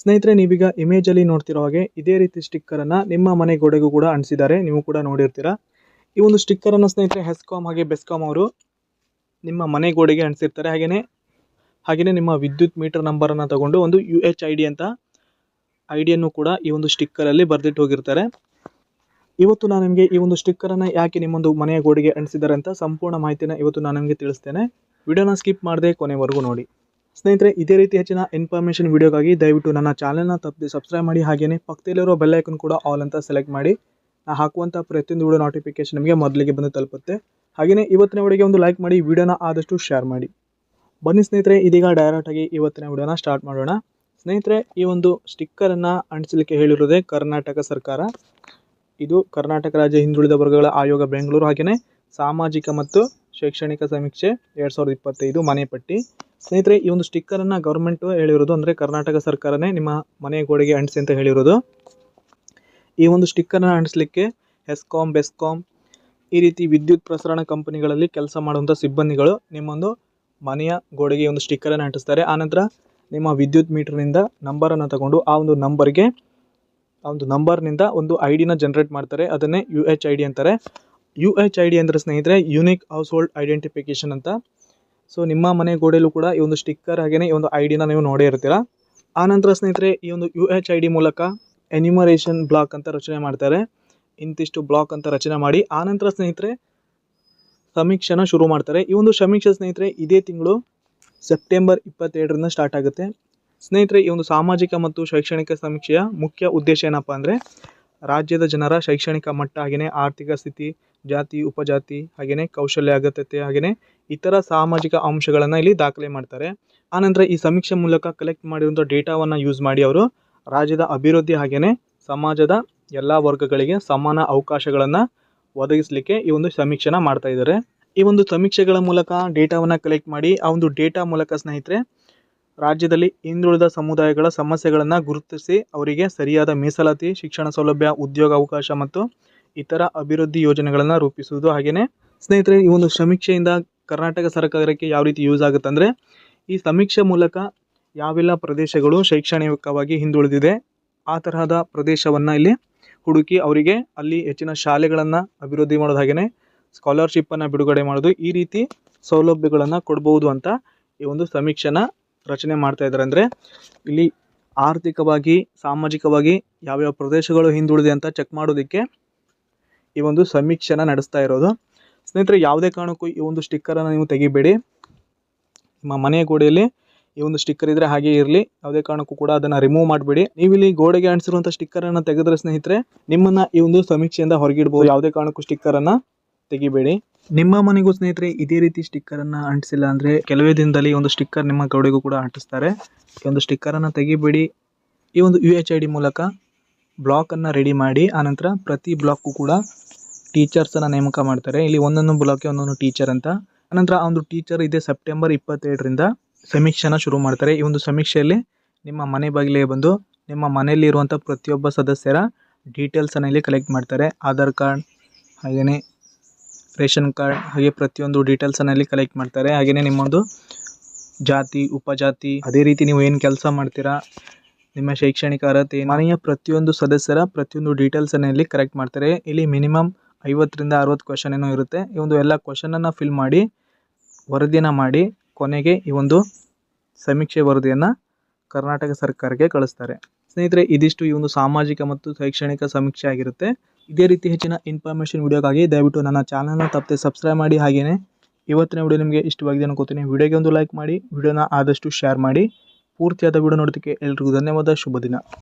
ಸ್ನೇಹಿತರೆ, ನೀವೀಗ ಇಮೇಜಲ್ಲಿ ನೋಡ್ತಿರೋ ಹಾಗೆ ಇದೇ ರೀತಿ ಸ್ಟಿಕ್ಕರನ್ನು ನಿಮ್ಮ ಮನೆ ಗೋಡೆಗೂ ಕೂಡ ಅಂಟಿಸಿದ್ದಾರೆ. ನೀವು ಕೂಡ ನೋಡಿರ್ತೀರಾ? ಈ ಒಂದು ಸ್ಟಿಕ್ಕರನ್ನು ಸ್ನೇಹಿತರೆ ಹೆಸ್ಕಾಮ್ ಹಾಗೆ ಬೆಸ್ಕಾಮ್ ಅವರು ನಿಮ್ಮ ಮನೆ ಗೋಡೆಗೆ ಅಂಟಿಸಿರ್ತಾರೆ. ಹಾಗೆಯೇ ಹಾಗೆಯೇ ನಿಮ್ಮ ವಿದ್ಯುತ್ ಮೀಟರ್ ನಂಬರನ್ನು ತಗೊಂಡು ಒಂದು ಯು ಎಚ್ ಐ ಡಿ ಅಂತ ಐ ಡಿಯನ್ನು ಕೂಡ ಈ ಒಂದು ಸ್ಟಿಕ್ಕರಲ್ಲಿ ಬರೆದಿಟ್ಟು ಹೋಗಿರ್ತಾರೆ. ಇವತ್ತು ನಾನು ನಿಮಗೆ ಈ ಒಂದು ಸ್ಟಿಕ್ಕರನ್ನು ಯಾಕೆ ನಿಮ್ಮೊಂದು ಮನೆಯ ಗೋಡೆಗೆ ಅಂಟಿಸಿದ್ದಾರೆ ಅಂತ ಸಂಪೂರ್ಣ ಮಾಹಿತಿನ ಇವತ್ತು ನಾನು ನಿಮಗೆ ತಿಳಿಸ್ತೇನೆ. ವಿಡಿಯೋನ ಸ್ಕಿಪ್ ಮಾಡದೆ ಕೊನೆವರೆಗೂ ನೋಡಿ. ಸ್ನೇಹಿತರೆ, ಇದೇ ರೀತಿ ಹೆಚ್ಚಿನ ಇನ್ಫಾರ್ಮೇಷನ್ ವಿಡಿಯೋಗಾಗಿ ದಯವಿಟ್ಟು ನನ್ನ ಚಾನಲ್ನ ತಪ್ಪದೆ ಸಬ್ಸ್ಕ್ರೈಬ್ ಮಾಡಿ ಹಾಗೆಯೇ ಪಕ್ಕದಲ್ಲಿರೋ ಬೆಲ್ಲೈಕನ್ ಕೂಡ ಆಲ್ ಅಂತ ಸೆಲೆಕ್ಟ್ ಮಾಡಿ. ನಾ ಹಾಕುವಂಥ ಪ್ರತಿಯೊಂದು ವಿಡಿಯೋ ನೋಟಿಫಿಕೇಶನ್ ನಿಮಗೆ ಮೊದಲಿಗೆ ಬಂದು ತಲುಪುತ್ತೆ. ಹಾಗೆಯೇ ಇವತ್ತಿನ ವಿಡಿಯೋಗೆ ಒಂದು ಲೈಕ್ ಮಾಡಿ ವಿಡಿಯೋನ ಆದಷ್ಟು ಶೇರ್ ಮಾಡಿ. ಬನ್ನಿ ಸ್ನೇಹಿತರೆ, ಇದೀಗ ಡೈರೆಕ್ಟಾಗಿ ಇವತ್ತಿನ ವಿಡಿಯೋನ ಸ್ಟಾರ್ಟ್ ಮಾಡೋಣ. ಸ್ನೇಹಿತರೆ, ಈ ಒಂದು ಸ್ಟಿಕ್ಕರನ್ನು ಅಂಟಿಸಲಿಕ್ಕೆ ಹೇಳಿರೋದೇ ಕರ್ನಾಟಕ ಸರ್ಕಾರ. ಇದು ಕರ್ನಾಟಕ ರಾಜ್ಯ ಹಿಂದುಳಿದ ವರ್ಗಗಳ ಆಯೋಗ, ಬೆಂಗಳೂರು ಹಾಗೆಯೇ ಸಾಮಾಜಿಕ ಮತ್ತು ಶೈಕ್ಷಣಿಕ ಸಮೀಕ್ಷೆ ಎರಡು ಸಾವಿರದ ಇಪ್ಪತ್ತೈದು ಮನೆ ಪಟ್ಟಿ ಸ್ನೇಹಿತರೆ, ಈ ಒಂದು ಸ್ಟಿಕ್ಕರನ್ನು ಗೌರ್ಮೆಂಟು ಹೇಳಿರೋದು ಅಂದರೆ ಕರ್ನಾಟಕ ಸರ್ಕಾರನೇ ನಿಮ್ಮ ಮನೆ ಗೋಡೆಗೆ ಅಂಟಿಸಿ ಅಂತ ಹೇಳಿರೋದು. ಈ ಒಂದು ಸ್ಟಿಕ್ಕರ್ನ ಅಂಟಿಸ್ಲಿಕ್ಕೆ ಹೆಸ್ಕಾಮ್ ಬೆಸ್ಕಾಮ್ ಈ ರೀತಿ ವಿದ್ಯುತ್ ಪ್ರಸರಣ ಕಂಪನಿಗಳಲ್ಲಿ ಕೆಲಸ ಮಾಡುವಂಥ ಸಿಬ್ಬಂದಿಗಳು ನಿಮ್ಮೊಂದು ಮನೆಯ ಗೋಡೆಗೆ ಒಂದು ಸ್ಟಿಕ್ಕರನ್ನು ಅಂಟಿಸ್ತಾರೆ. ಆನಂತರ ನಿಮ್ಮ ವಿದ್ಯುತ್ ಮೀಟರ್ನಿಂದ ನಂಬರನ್ನು ತಗೊಂಡು ಆ ಒಂದು ನಂಬರ್ಗೆ ಆ ಒಂದು ನಂಬರ್ನಿಂದ ಒಂದು ಐ ಡಿನ ಜನ್ರೇಟ್ ಮಾಡ್ತಾರೆ. ಅದನ್ನೇ ಯು ಎಚ್ ಐ ಡಿ ಅಂತಾರೆ. ಯು ಎಚ್ ಐ ಡಿ ಅಂದರೆ ಸ್ನೇಹಿತರೆ ಯುನಿಕ್ ಹೌಸ್ ಹೋಲ್ಡ್ ಐಡೆಂಟಿಫಿಕೇಷನ್ ಅಂತ. ಸೊ ನಿಮ್ಮ ಮನೆ ಗೋಡೆಯಲ್ಲೂ ಕೂಡ ಈ ಒಂದು ಸ್ಟಿಕ್ಕರ್ ಹಾಗೆಯೇ ಈ ಒಂದು ಐ ಡಿನ ನೀವು ನೋಡೇ ಇರ್ತೀರ. ಆನಂತರ ಸ್ನೇಹಿತರೆ, ಈ ಒಂದು ಯು ಎಚ್ ಐ ಡಿ ಮೂಲಕ ಎನ್ಯುಮರೇಷನ್ ಬ್ಲಾಕ್ ಅಂತ ರಚನೆ ಮಾಡ್ತಾರೆ. ಇಂತಿಷ್ಟು ಬ್ಲಾಕ್ ಅಂತ ರಚನೆ ಮಾಡಿ. ಆನಂತರ ಸ್ನೇಹಿತರೆ, ಸಮೀಕ್ಷೆನ ಶುರು ಮಾಡ್ತಾರೆ. ಈ ಒಂದು ಸಮೀಕ್ಷೆ ಸ್ನೇಹಿತರೆ, ಇದೇ ತಿಂಗಳು ಸೆಪ್ಟೆಂಬರ್ ಇಪ್ಪತ್ತೆರಡರಿಂದ ಸ್ಟಾರ್ಟ್ ಆಗುತ್ತೆ. ಸ್ನೇಹಿತರೆ, ಈ ಒಂದು ಸಾಮಾಜಿಕ ಮತ್ತು ಶೈಕ್ಷಣಿಕ ಸಮೀಕ್ಷೆಯ ಮುಖ್ಯ ಉದ್ದೇಶ ಏನಪ್ಪ ಅಂದರೆ ರಾಜ್ಯದ ಜನರ ಶೈಕ್ಷಣಿಕ ಮಟ್ಟ ಹಾಗೆಯೇ ಆರ್ಥಿಕ ಸ್ಥಿತಿ, ಜಾತಿ, ಉಪಜಾತಿ ಹಾಗೆಯೇ ಕೌಶಲ್ಯ, ಅಗತ್ಯತೆ ಹಾಗೆಯೇ ಇತರ ಸಾಮಾಜಿಕ ಅಂಶಗಳನ್ನು ಇಲ್ಲಿ ದಾಖಲೆ ಮಾಡ್ತಾರೆ. ಆನಂತರ ಈ ಸಮೀಕ್ಷೆ ಮೂಲಕ ಕಲೆಕ್ಟ್ ಮಾಡಿರುವಂಥ ಡೇಟಾವನ್ನು ಯೂಸ್ ಮಾಡಿ ಅವರು ರಾಜ್ಯದ ಅಭಿವೃದ್ಧಿ ಹಾಗೆಯೇ ಸಮಾಜದ ಎಲ್ಲ ವರ್ಗಗಳಿಗೆ ಸಮಾನ ಅವಕಾಶಗಳನ್ನು ಒದಗಿಸಲಿಕ್ಕೆ ಈ ಒಂದು ಸಮೀಕ್ಷೆನ ಮಾಡ್ತಾ ಇದ್ದಾರೆ ಈ ಒಂದು ಸಮೀಕ್ಷೆಗಳ ಮೂಲಕ ಡೇಟಾವನ್ನು ಕಲೆಕ್ಟ್ ಮಾಡಿ ಆ ಒಂದು ಡೇಟಾ ಮೂಲಕ ಸ್ನೇಹಿತರೆ ರಾಜ್ಯದಲ್ಲಿ ಹಿಂದುಳಿದ ಸಮುದಾಯಗಳ ಸಮಸ್ಯೆಗಳನ್ನು ಗುರುತಿಸಿ ಅವರಿಗೆ ಸರಿಯಾದ ಮೀಸಲಾತಿ, ಶಿಕ್ಷಣ ಸೌಲಭ್ಯ, ಉದ್ಯೋಗ ಅವಕಾಶ ಮತ್ತು ಇತರ ಅಭಿವೃದ್ಧಿ ಯೋಜನೆಗಳನ್ನು ರೂಪಿಸುವುದು ಹಾಗೆಯೇ ಸ್ನೇಹಿತರೆ, ಈ ಒಂದು ಸಮೀಕ್ಷೆಯಿಂದ ಕರ್ನಾಟಕ ಸರ್ಕಾರಕ್ಕೆ ಯಾವ ರೀತಿ ಯೂಸ್ ಆಗುತ್ತೆ ಅಂದರೆ ಈ ಸಮೀಕ್ಷೆ ಮೂಲಕ ಯಾವೆಲ್ಲ ಪ್ರದೇಶಗಳು ಶೈಕ್ಷಣಿಕವಾಗಿ ಹಿಂದುಳಿದಿದೆ, ಆ ತರಹದ ಪ್ರದೇಶವನ್ನು ಇಲ್ಲಿ ಹುಡುಕಿ ಅವರಿಗೆ ಅಲ್ಲಿ ಹೆಚ್ಚಿನ ಶಾಲೆಗಳನ್ನು ಅಭಿವೃದ್ಧಿ ಮಾಡೋದು ಹಾಗೆಯೇ ಸ್ಕಾಲರ್ಶಿಪ್ಪನ್ನು ಬಿಡುಗಡೆ ಮಾಡೋದು ಈ ರೀತಿ ಸೌಲಭ್ಯಗಳನ್ನು ಕೊಡ್ಬೋದು ಅಂತ ಈ ಒಂದು ಸಮೀಕ್ಷೆನ ರಚನೆ ಮಾಡ್ತಾ ಇದ್ದಾರೆ ಅಂದರೆ ಇಲ್ಲಿ ಆರ್ಥಿಕವಾಗಿ, ಸಾಮಾಜಿಕವಾಗಿ ಯಾವ್ಯಾವ ಪ್ರದೇಶಗಳು ಹಿಂದುಳಿದೆ ಅಂತ ಚೆಕ್ ಮಾಡೋದಕ್ಕೆ ಈ ಒಂದು ಸಮೀಕ್ಷೆನ ನಡೆಸ್ತಾ ಇರೋದು. ಸ್ನೇಹಿತರೆ, ಯಾವುದೇ ಕಾರಣಕ್ಕೂ ಈ ಒಂದು ಸ್ಟಿಕ್ಕರನ್ನು ನೀವು ತೆಗಿಬೇಡಿ. ನಿಮ್ಮ ಮನೆಯ ಗೋಡೆಯಲ್ಲಿ ಈ ಒಂದು ಸ್ಟಿಕ್ಕರ್ ಇದ್ದರೆ ಹಾಗೆ ಇರಲಿ. ಯಾವುದೇ ಕಾರಣಕ್ಕೂ ಕೂಡ ಅದನ್ನು ರಿಮೂವ್ ಮಾಡಬೇಡಿ. ನೀವು ಇಲ್ಲಿ ಗೋಡೆಗೆ ಅಂಟಿಸಿರುವಂಥ ಸ್ಟಿಕ್ಕರನ್ನು ತೆಗೆದ್ರೆ ಸ್ನೇಹಿತರೆ, ನಿಮ್ಮನ್ನು ಈ ಒಂದು ಸಮೀಕ್ಷೆಯಿಂದ ಹೊರಗಿಡ್ಬೋದು. ಯಾವುದೇ ಕಾರಣಕ್ಕೂ ಸ್ಟಿಕ್ಕರನ್ನು ತೆಗಿಬೇಡಿ. ನಿಮ್ಮ ಮನೆಗೂ ಸ್ನೇಹಿತರೆ, ಇದೇ ರೀತಿ ಸ್ಟಿಕ್ಕರನ್ನು ಅಂಟಿಸಿಲ್ಲ ಅಂದ್ರೆ ಕೆಲವೇ ದಿನದಲ್ಲಿ ಒಂದು ಸ್ಟಿಕ್ಕರ್ ನಿಮ್ಮ ಗೋಡೆಗೂ ಕೂಡ ಅಂಟಿಸ್ತಾರೆ. ಈ ಒಂದು ಅನ್ನ ತೆಗಿಬೇಡಿ. ಈ ಒಂದು ಯು ಎಚ್ ಐ ಡಿ ಮೂಲಕ ಬ್ಲಾಕನ್ನು ರೆಡಿ ಮಾಡಿ, ಆನಂತರ ಪ್ರತಿ ಬ್ಲಾಕ್ಗೂ ಕೂಡ ಟೀಚರ್ಸನ್ನು ನೇಮಕ ಮಾಡ್ತಾರೆ. ಇಲ್ಲಿ ಒಂದೊಂದು ಬ್ಲಾಕ್ಗೆ ಒಂದೊಂದು ಟೀಚರ್ ಅಂತ. ಆನಂತರ ಆ ಒಂದು ಟೀಚರ್ ಇದೆ ಸೆಪ್ಟೆಂಬರ್ ಇಪ್ಪತ್ತೆರಡರಿಂದ ಸಮೀಕ್ಷೆನ ಶುರು ಮಾಡ್ತಾರೆ. ಈ ಒಂದು ಸಮೀಕ್ಷೆಯಲ್ಲಿ ನಿಮ್ಮ ಮನೆ ಬಾಗಿಲಿಗೆ ಬಂದು ನಿಮ್ಮ ಮನೆಯಲ್ಲಿ ಇರುವಂಥ ಪ್ರತಿಯೊಬ್ಬ ಸದಸ್ಯರ ಡೀಟೇಲ್ಸನ್ನು ಇಲ್ಲಿ ಕಲೆಕ್ಟ್ ಮಾಡ್ತಾರೆ. ಆಧಾರ್ ಕಾರ್ಡ್ ಹಾಗೆಯೇ ರೇಷನ್ ಕಾರ್ಡ್ ಹಾಗೆ ಪ್ರತಿಯೊಂದು ಡೀಟೇಲ್ಸನ್ನು ಇಲ್ಲಿ ಕಲೆಕ್ಟ್ ಮಾಡ್ತಾರೆ. ಹಾಗೆಯೇ ನಿಮ್ಮೊಂದು ಜಾತಿ, ಉಪಜಾತಿ, ಅದೇ ರೀತಿ ನೀವು ಏನು ಕೆಲಸ ಮಾಡ್ತೀರಾ, ನಿಮ್ಮ ಶೈಕ್ಷಣಿಕ ಅರ್ಹತೆ, ಮನೆಯ ಪ್ರತಿಯೊಂದು ಸದಸ್ಯರ ಪ್ರತಿಯೊಂದು ಡೀಟೇಲ್ಸನ್ನು ಇಲ್ಲಿ ಕರೆಕ್ಟ್ ಮಾಡ್ತಾರೆ. ಇಲ್ಲಿ ಮಿನಿಮಮ್ ಐವತ್ತರಿಂದ ಅರವತ್ತು ಕ್ವಶನ್ ಏನೋ ಇರುತ್ತೆ. ಈ ಒಂದು ಎಲ್ಲ ಕ್ವಶನನ್ನು ಫಿಲ್ ಮಾಡಿ, ವರದಿಯನ್ನು ಮಾಡಿ, ಕೊನೆಗೆ ಈ ಒಂದು ಸಮೀಕ್ಷೆ ವರದಿಯನ್ನು ಕರ್ನಾಟಕ ಸರ್ಕಾರಕ್ಕೆ ಕಳಿಸ್ತಾರೆ. ಸ್ನೇಹಿತರೆ, ಇದಿಷ್ಟು ಈ ಒಂದು ಸಾಮಾಜಿಕ ಮತ್ತು ಶೈಕ್ಷಣಿಕ ಸಮೀಕ್ಷೆ ಆಗಿರುತ್ತೆ. ಇದೇ ರೀತಿ ಹೆಚ್ಚಿನ ಇನ್ಫಾರ್ಮೇಷನ್ ವಿಡಿಯೋಗಾಗಿ ದಯವಿಟ್ಟು ನನ್ನ ಚಾನಲ್ನ ತಪ್ಪದೆ ಸಬ್ಸ್ಕ್ರೈಬ್ ಮಾಡಿ. ಹಾಗೆಯೇ ಇವತ್ತಿನ ವಿಡಿಯೋ ನಿಮಗೆ ಇಷ್ಟವಾಗಿದೆ ಅನ್ಕೋತೀನಿ. ವಿಡಿಯೋಗೆ ಒಂದು ಲೈಕ್ ಮಾಡಿ, ವಿಡಿಯೋನ ಆದಷ್ಟು ಶೇರ್ ಮಾಡಿ. ಪೂರ್ತಿಯಾದ ವಿಡಿಯೋ ನೋಡೋದಕ್ಕೆ ಎಲ್ರಿಗೂ ಧನ್ಯವಾದ. ಶುಭ ದಿನ.